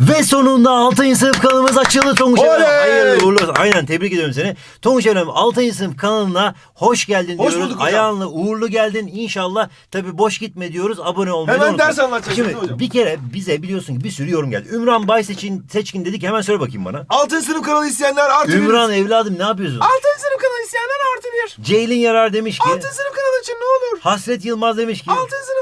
Ve sonunda 6. sınıf kanalımız açıldı Tonguç Oley! Hayırlı uğurlu olsun. Aynen tebrik ediyorum seni. Tonguç Efendi 6. sınıf kanalına hoş geldin Hoş diyoruz. bulduk hocam. Ayağınla uğurlu geldin. İnşallah tabi boş gitme diyoruz. Abone olmayı Hemen unutma. ders anlatacağız Şimdi değil mi hocam? bir kere bize biliyorsun ki bir sürü yorum geldi. Ümran Bay Seçkin, Seçkin dedik hemen söyle bakayım bana. Altın sınıf kanalı isteyenler artı Ümran bir. evladım ne yapıyorsun? Altın sınıf kanalı isteyenler artı bir. Ceylin Yarar demiş ki. Altın sınıf kanalı için ne olur? Hasret Yılmaz demiş ki. Altın sınıf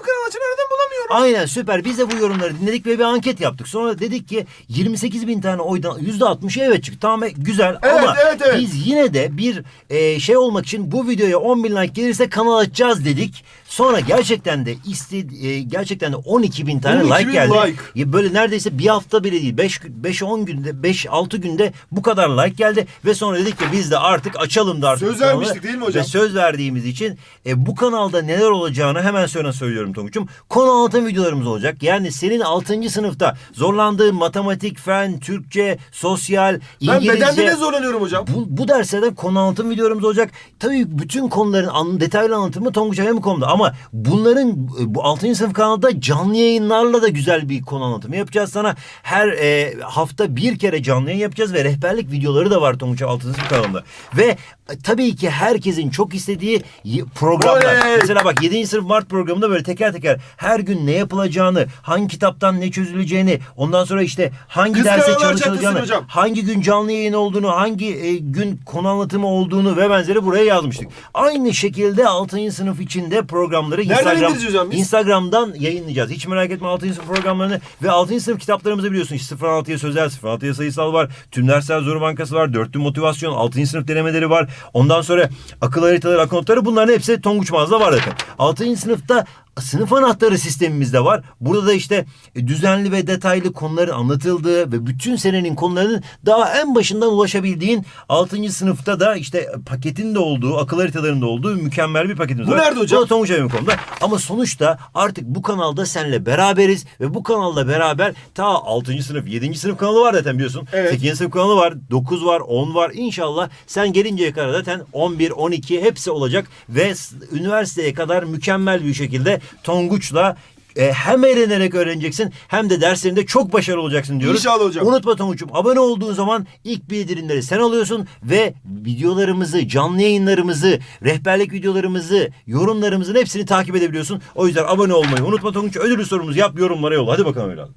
bulamıyorum. Aynen süper. Biz de bu yorumları dinledik ve bir anket yaptık. Sonra dedik ki 28 bin tane oydan %60'ı evet çıktı. Tamam güzel Evet, ama evet, evet. biz yine de bir e, şey olmak için bu videoya 10 bin like gelirse kanal açacağız dedik. Sonra gerçekten de istedi, e, gerçekten de 12 bin tane 12 like bin geldi. like. Ya Böyle neredeyse bir hafta bile değil. 5 5-10 günde 5-6 günde bu kadar like geldi ve sonra dedik ki biz de artık açalım da artık. Söz kanalı. vermiştik değil mi hocam? Ve söz verdiğimiz için e, bu kanalda neler olacağını hemen sonra söylüyorum Tonguç'um. Konu anlatım videolarımız olacak. Yani senin 6. sınıfta zorlandığın matematik, fen, Türkçe, sosyal, Ben İngilizce... bedende de zorlanıyorum hocam. Bu, bu derslerden konu anlatım videolarımız olacak. Tabii bütün konuların an, detaylı anlatımı Tonguç Efendi.com'da ama bunların e, bu 6. sınıf kanalda canlı yayınlarla da güzel bir konu anlatımı yapacağız sana. Her e, hafta bir kere canlı yayın yapacağız ve rehberlik videoları da var Tonguç 6. sınıf kanalında. Ve e, tabii ki herkesin çok istediği programlar. Oley! Mesela bak 7. sınıf Mart programında böyle teker teker her gün ne yapılacağını, hangi kitaptan ne çözüleceğini, ondan sonra işte hangi Kız derse Karalar çalışılacağını, hocam. hangi gün canlı yayın olduğunu, hangi e, gün konu anlatımı olduğunu ve benzeri buraya yazmıştık. Aynı şekilde 6. sınıf içinde programları Nereden Instagram, indireceğiz hocam biz? Instagram'dan yayınlayacağız. Hiç merak etme 6. sınıf programlarını ve 6. sınıf kitaplarımızı biliyorsun. İşte 06'ya sözel, 06'ya sayısal var. Tüm dersler zoru bankası var. Dörtlü motivasyon, 6. sınıf denemeleri var. Ondan sonra akıl haritaları, akıl notları bunların hepsi Tonguç Mağaza'da var zaten. 6. sınıfta sınıf anahtarı sistemimiz de var. Burada da işte e, düzenli ve detaylı konuların anlatıldığı ve bütün senenin konularının daha en başından ulaşabildiğin 6. sınıfta da işte paketin de olduğu, akıl haritalarının da olduğu mükemmel bir paketimiz Bu var. nerede hocam? Bu da Tonguç Evim.com'da. Ama sonuçta artık bu kanalda seninle beraberiz ve bu kanalla beraber ta 6. sınıf, 7. sınıf kanalı var zaten biliyorsun. Evet. 8. sınıf kanalı var, 9 var, 10 var. İnşallah sen gelinceye kadar zaten 11, 12 hepsi olacak ve üniversiteye kadar mükemmel bir şekilde Tonguç'la e, hem eğlenerek öğreneceksin hem de derslerinde çok başarılı olacaksın diyoruz. İnşallah hocam. Unutma Tonguç'um abone olduğun zaman ilk bildirimleri sen alıyorsun ve videolarımızı, canlı yayınlarımızı, rehberlik videolarımızı, yorumlarımızın hepsini takip edebiliyorsun. O yüzden abone olmayı unutma Tonguç. Ödüllü sorumuzu yap yorumlara yolla. Hadi bakalım evladım.